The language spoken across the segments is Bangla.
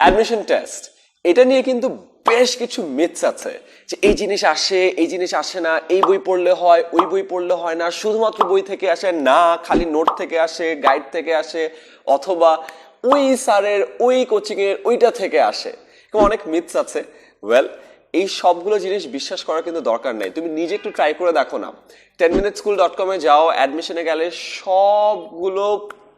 অ্যাডমিশন টেস্ট এটা নিয়ে কিন্তু বেশ কিছু মিথস আছে যে এই জিনিস আসে, এই জিনিস আসে না, এই বই পড়লে হয়, ওই বই পড়লে হয় না, শুধুমাত্র বই থেকে আসে, না, খালি নোট থেকে আসে গাইড থেকে আসে, অথবা ওই স্যারের, ওই কোচিংয়ের ওইটা থেকে আসে। অনেক মিথস আছে। ওয়েল এই সবগুলো জিনিস বিশ্বাস করার কিন্তু দরকার নেই। তুমি নিজে একটু ট্রাই করে দেখো না। টেন মিনিট স্কুল ডট কমে যাও অ্যাডমিশনে গেলে সবগুলো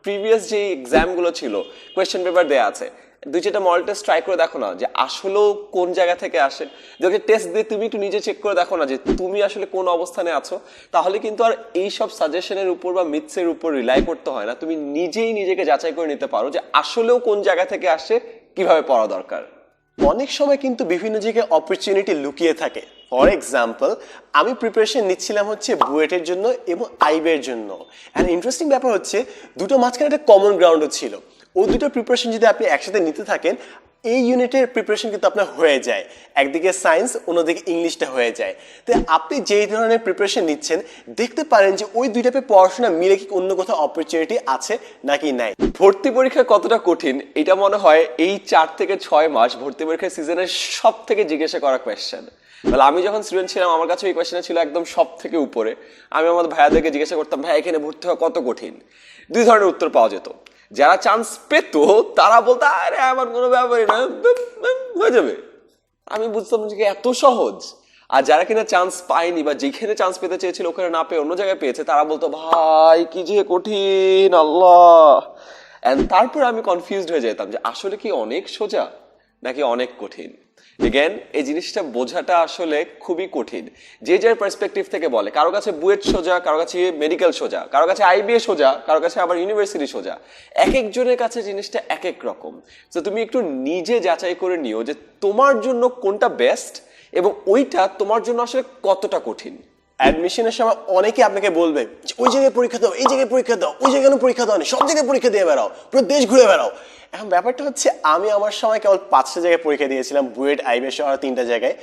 প্রিভিয়াস যে এক্সামগুলো ছিল কোয়েশ্চেন পেপার দেওয়া আছে। দুই চারটা মডেল টেস্ট ট্রাই করে দেখো না যে আসলেও কোন জায়গা থেকে আসে। যদি টেস্ট দিয়ে তুমি একটু নিজে চেক করে দেখো না যে তুমি আসলে কোন অবস্থানে আছো, তাহলে কিন্তু আর এই সব সাজেশনের উপর বা মিথসের উপর রিলাই করতে হয় না। তুমি নিজেই নিজেকে যাচাই করে নিতে পারো যে আসলেও কোন জায়গা থেকে আসে, কীভাবে পড়া দরকার। অনেক সময় কিন্তু বিভিন্ন জায়গায় অপরচুনিটি লুকিয়ে থাকে। ফর এক্সাম্পল আমি প্রিপারেশন নিচ্ছিলাম হচ্ছে বুয়েটের জন্য এবং আইবের জন্য। অ্যান্ড ইন্টারেস্টিং ব্যাপার হচ্ছে, দুটো মাঝখানে একটা কমন গ্রাউন্ডও ছিল। ও দুটো প্রিপারেশন যদি আপনি একসাথে নিতে থাকেন, এই ইউনিটের প্রিপারেশন কিন্তু আপনার হয়ে যায়। একদিকে সায়েন্স অন্যদিকে ইংলিশটা হয়ে যায়। তো আপনি যেই ধরনের প্রিপারেশন নিচ্ছেন, দেখতে পারেন যে ওই দুই টাইপের পড়াশোনা মিলে কি অন্য কোথাও অপরচুনিটি আছে নাকি নাই। ভর্তি পরীক্ষা কতটা কঠিন? এটা মনে হয় এই চার থেকে ছয় মাস ভর্তি পরীক্ষার সিজনের সব থেকে জিজ্ঞাসা করা কোয়েশ্চেন তাহলে আমি যখন স্টুডেন্ট ছিলাম, আমার কাছে এই কোয়েশ্চেনটা ছিল একদম সব থেকে উপরে। আমি আমাদের ভাইয়াদেরকে জিজ্ঞাসা করতাম ভাই এখানে ভর্তি হওয়া কত কঠিন? দুই ধরনের উত্তর পাওয়া যেত। যারা চান্স পেত, তারা বলতো, আরে, আমার কোনো ব্যাপারই না। হয়ে যাবে। আমি বুঝতাম যে এত সহজ। আর যারা কিনা চান্স পায়নি বা যেখানে চান্স পেতে চেয়েছিল, ওখানে না পেয়ে অন্য জায়গায় পেয়েছে, তারা বলতো, ভাই, কি যে কঠিন, আল্লাহ! অ্যান্ড তারপরে আমি কনফিউজড হয়ে যেতাম যে, আসলে কি অনেক সোজা, নাকি অনেক কঠিন? এগেন এই জিনিসটা বোঝাটা আসলে খুবই কঠিন। যে যার পার্সপেক্টিভ থেকে বলে, কারও কাছে বুয়েট সোজা, কারও কাছে মেডিকেল সোজা, কারও কাছে আইবিএ সোজা, কারও কাছে আবার ইউনিভার্সিটি সোজা এক একজনের কাছে জিনিসটা এক এক রকম। তো তুমি একটু নিজে যাচাই করে নিও যে তোমার জন্য কোনটা বেস্ট এবং ওইটা তোমার জন্য আসলে কতটা কঠিন। অ্যাডমিশনের সময় অনেকে আপনাকে বলবে ওই জায়গায় পরীক্ষা দাও, এই জায়গায় পরীক্ষা দাও, ওই জায়গায় পরীক্ষা দাও সব জায়গায় পরীক্ষা দিয়ে বেড়াও, পুরো দেশ ঘুরে বেড়াও। এখন ব্যাপারটা হচ্ছে, আমি আমার সময় কেবল পাঁচটা জায়গায় পরীক্ষা দিয়েছিলাম, বুয়েট, আইবে সহ তিনটা জায়গায়।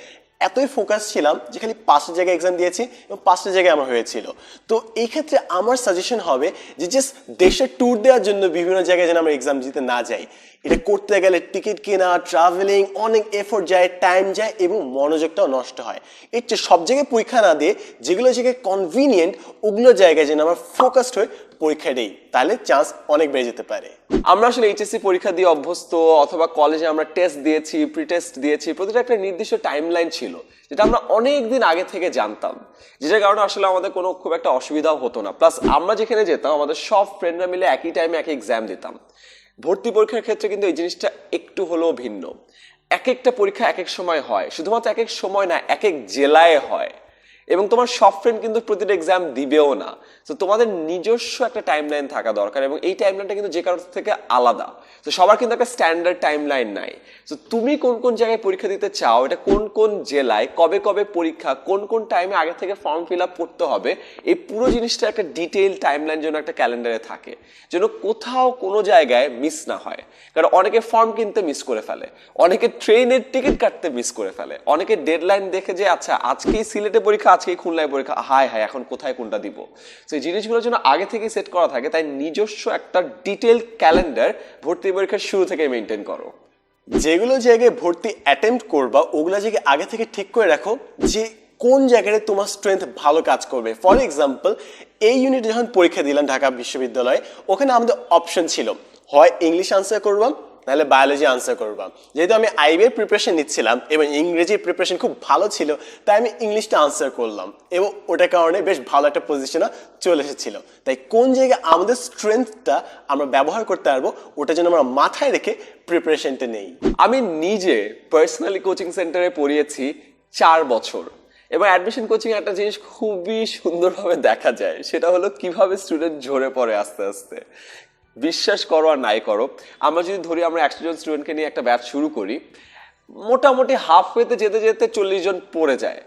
এতই ফোকাস ছিলাম যে খালি পাঁচটা জায়গায় এক্সাম দিয়েছি এবং পাঁচটা জায়গায় আমার হয়েছিল। তো এই ক্ষেত্রে আমার সাজেশন হবে যে জাস্ট দেশের ট্যুর দেওয়ার জন্য বিভিন্ন জায়গায় যেন আমরা এক্সাম দিতে না যাই। এটা করতে গেলে টিকিট কেনা ট্রাভেলিং অনেক এফোর্ট যায় টাইম যায় এবং মনোযোগটাও নষ্ট হয়। এর চেয়ে সব জায়গায় পরীক্ষা না দিয়ে যেগুলো জায়গায় কনভিনিয়েন্ট ওগুলো জায়গায় যেন আমরা ফোকাসড হয়ে পরীক্ষা দিই তাহলে চান্স অনেক বেড়ে যেতে পারে। আমরা আসলে এইচএসসি পরীক্ষা দিয়ে অভ্যস্ত অথবা কলেজে আমরা টেস্ট দিয়েছি প্রি টেস্ট দিয়েছি, প্রতিটা একটা নির্দিষ্ট টাইম লাইন ছিল, যেটা আমরা অনেক দিন আগে থেকে জানতাম, যেটার কারণে আসলে আমাদের কোনো খুব একটা অসুবিধাও হতো না। প্লাস আমরা যেখানে যেতাম, আমাদের সব ফ্রেন্ডরা মিলে একই টাইমে একই এক্সাম দিতাম। ভর্তি পরীক্ষার ক্ষেত্রে কিন্তু এই জিনিসটা একটু হলেও ভিন্ন। এক একটা পরীক্ষা এক এক সময় হয়, শুধুমাত্র এক এক সময় না এক এক জেলায় হয়। এবং তোমার সব ফ্রেন্ড কিন্তু প্রতিটা এক্সাম দিবেও না। তো তোমাদের নিজস্ব একটা টাইম লাইন থাকা দরকার এবং এই টাইম লাইনটা কিন্তু যে কারোর থেকে আলাদা। তো সবার কিন্তু একটা স্ট্যান্ডার্ড টাইম লাইন নাই। তো তুমি কোন কোন জায়গায় পরীক্ষা দিতে চাও, এটা কোন কোন জেলায়, কবে কবে পরীক্ষা, কোন কোন টাইমে আগে থেকে ফর্ম ফিল আপ করতে হবে, এই পুরো জিনিসটা একটা ডিটেইল টাইম লাইন যেন একটা ক্যালেন্ডারে থাকে। যেন কোথাও কোনো জায়গায় মিস না হয়। কারণ অনেকে ফর্ম কিনতে মিস করে ফেলে। অনেকে ট্রেনের টিকিট কাটতে মিস করে ফেলে। অনেকে ডেডলাইন দেখে যে আচ্ছা আজকেই সিলেটে পরীক্ষা আজকেই খুলনায় পরীক্ষা হায় হায়, এখন কোথায় কোনটা দিব? তো এই জিনিসগুলোর জন্য আগে থেকে সেট করা থাকে, তাই নিজস্ব একটা ডিটেল ক্যালেন্ডার ভর্তি পরীক্ষার শুরু থেকে মেনটেন করো। যেগুলো জায়গায় ভর্তি অ্যাটেম্প্ট করবা, ওগুলো জায়গায় আগে থেকে ঠিক করে রাখো যে কোন জায়গায় তোমার স্ট্রেংথ ভালো কাজ করবে। ফর এক্সাম্পল এই ইউনিট যখন পরীক্ষা দিলাম ঢাকা বিশ্ববিদ্যালয়ে, ওখানে আমাদের অপশন ছিল, হয় ইংলিশ আনসার করবাম নাহলে বায়োলজি আনসার করবাম যেহেতু আমি আইবিএর প্রিপারেশন নিচ্ছিলাম এবং ইংরেজির প্রিপারেশন খুব ভালো ছিল, তাই আমি ইংলিশটা আনসার করলাম এবং ওটার কারণে বেশ ভালো একটা পজিশনে চলে এসেছিল। তাই কোন জায়গায় আমাদের স্ট্রেংথটা আমরা ব্যবহার করতে পারব ওটা যেন আমরা মাথায় রেখে প্রিপারেশনটা নেই। আমি নিজে পার্সোনালি কোচিং সেন্টারে পড়িয়েছি চার বছর। এবং অ্যাডমিশন কোচিং একটা জিনিস খুবই সুন্দরভাবে দেখা যায়, সেটা হলো কীভাবে স্টুডেন্ট ঝরে পড়ে আস্তে আস্তে। বিশ্বাস করো আর নাই করো। আমরা যদি ধরি, আমরা একশো জন স্টুডেন্টকে নিয়ে একটা ব্যাচ শুরু করি, মোটামুটি হাফ ওয়েতে যেতে যেতে চল্লিশ জন পড়ে যায়।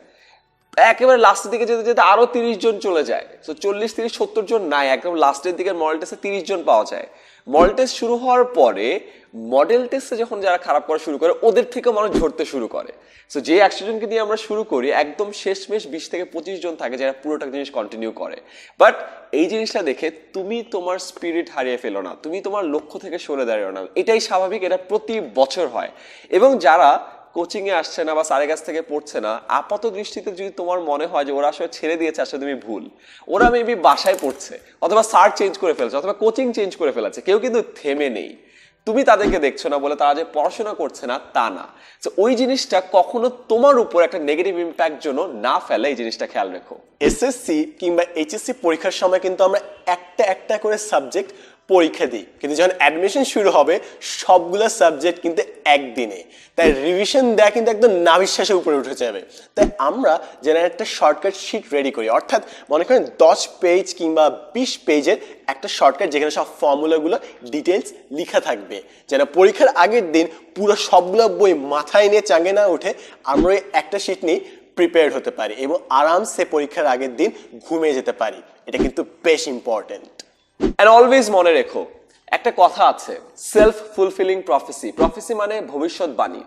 একেবারে লাস্টের দিকে যেতে যেতে আরও তিরিশ জন চলে যায়। তো চল্লিশ, তিরিশ, সত্তর জন নাই, একদম লাস্টের দিকে মডেল টেস্টে তিরিশ জন পাওয়া যায়। মডেল টেস্ট শুরু হওয়ার পরে মডেল টেস্টে যখন যারা খারাপ করা শুরু করে, ওদের থেকে মানুষ ঝরতে শুরু করে। তো যে একশো জনকে দিয়ে আমরা শুরু করি, একদম শেষমেশ বিশ থেকে পঁচিশ জন থাকে যারা পুরোটা জিনিস কন্টিনিউ করে। বাট এই জিনিসটা দেখে তুমি তোমার স্পিরিট হারিয়ে ফেলো না, তুমি তোমার লক্ষ্য থেকে সরে দাঁড়িও না। এটাই স্বাভাবিক, এটা প্রতি বছর হয়। এবং যারা কোচিং এ আসছে না বা স্যারের কাছ থেকে পড়ছে না, আপাত দৃষ্টিতে যদি তোমার মনে হয় যে ওরা আসলে ছেড়ে দিয়েছে, আসলে তুমি ভুল, ওরা মেবি বাসায় পড়ছে, অথবা স্যার চেঞ্জ করে ফেলছে, অথবা কোচিং চেঞ্জ করে ফেলেছে, কেউ কিন্তু থেমে নেই। তুমি তাদেরকে দেখছ না বলে তারা যে পড়াশোনা করছে না, তা না। তো ওই জিনিসটা কখনো তোমার উপর একটা নেগেটিভ ইম্প্যাক্ট জন্য না ফেলে, এই জিনিসটা খেয়াল রেখো। এসএসসি কিংবা এইচএসসি পরীক্ষার সময় কিন্তু আমরা একটা একটা করে সাবজেক্ট পরীক্ষা দিই। কিন্তু যখন অ্যাডমিশন শুরু হবে, সবগুলো সাবজেক্ট কিন্তু একদিনে। তাই রিভিশন দেওয়া কিন্তু একদম নাবিশ্বাসের উপরে উঠে যাবে। তাই আমরা যেন একটা শর্টকাট শিট রেডি করি। অর্থাৎ মনে করেন দশ পেজ কিংবা বিশ পেজের একটা শর্টকাট যেখানে সব ফর্মুলাগুলো ডিটেলস লেখা থাকবে। যেন পরীক্ষার আগের দিন পুরো সবগুলো বই মাথায় নিয়ে চাঙ্গে না উঠে আমরা একটা শিট নিয়ে প্রিপেয়ার্ড হতে পারি এবং আরামসে পরীক্ষার আগের দিন ঘুমিয়ে যেতে পারি। এটা কিন্তু বেশ ইম্পর্টেন্ট অ্যান্ড অলওয়েজ মনে রেখো, একটা কথা আছে সেলফ ফুলফিলিং প্রফেসি প্রফেসি মানে ভবিষ্যৎবাণী।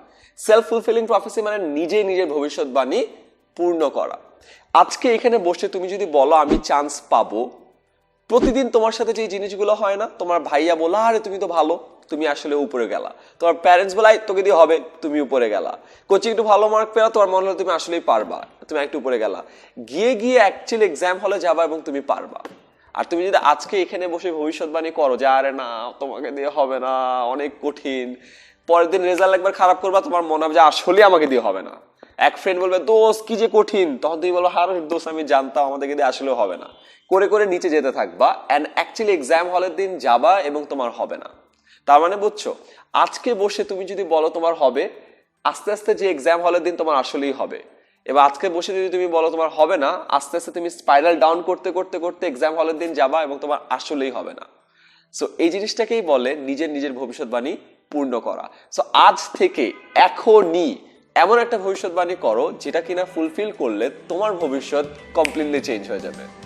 সেলফ ফুলফিলিং প্রফেসি মানে নিজে নিজের ভবিষ্যৎবাণী পূর্ণ করা। আজকে এখানে বসে তুমি যদি বলো, আমি চান্স পাবো। প্রতিদিন তোমার সাথে যে জিনিসগুলো হয় না, তোমার ভাইয়া বলো, আরে, তুমি তো ভালো, তুমি আসলে উপরে গেলা। তোমার প্যারেন্টস বলাই তোকে দিয়ে হবে, তুমি উপরে গেলা। কোচিং একটু ভালো মার্ক পেলা তোমার মনে হলো তুমি আসলেই পারবা, তুমি একটু উপরে গেলা। গিয়ে গিয়ে অ্যাকচুয়ালি এক্সাম হলে যাবা এবং তুমি পারবা। আর তুমি যদি আজকে এখানে বসে ভবিষ্যৎবাণী করো যে, আরে না, তোমাকে দিয়ে হবে না, অনেক কঠিন। পরের দিন রেজাল্ট একবার খারাপ করবা, তোমার মনে হবে যে আসলে আমাকে দিয়ে হবে না। এক ফ্রেন্ড বলবে দোষ কি যে কঠিন। তখন তুমি বলো হার দোষ আমি জানতাম আমাদেরকে দিয়ে আসলেও হবে না। করে করে নিচে যেতে থাকবা অ্যান্ড অ্যাকচুয়ালি এক্সাম হলের দিন যাবা এবং তোমার হবে না। তার মানে বুঝছ? আজকে বসে তুমি যদি বলো তোমার হবে, আস্তে আস্তে যে এক্সাম হলের দিন তোমার আসলেই হবে। এবার আজকে বসে যদি তুমি বলো তোমার হবে না, আস্তে আস্তে তুমি স্পাইরাল ডাউন করতে করতে করতে এক্সাম হলের দিন যাবা এবং তোমার আসলেই হবে না। সো এই জিনিসটাকেই বলে নিজের নিজের ভবিষ্যৎবাণী পূর্ণ করা। সো আজ থেকে, এখনই এমন একটা ভবিষ্যৎবাণী করো যেটা কিনা ফুলফিল করলে তোমার ভবিষ্যৎ কমপ্লিটলি চেঞ্জ হয়ে যাবে।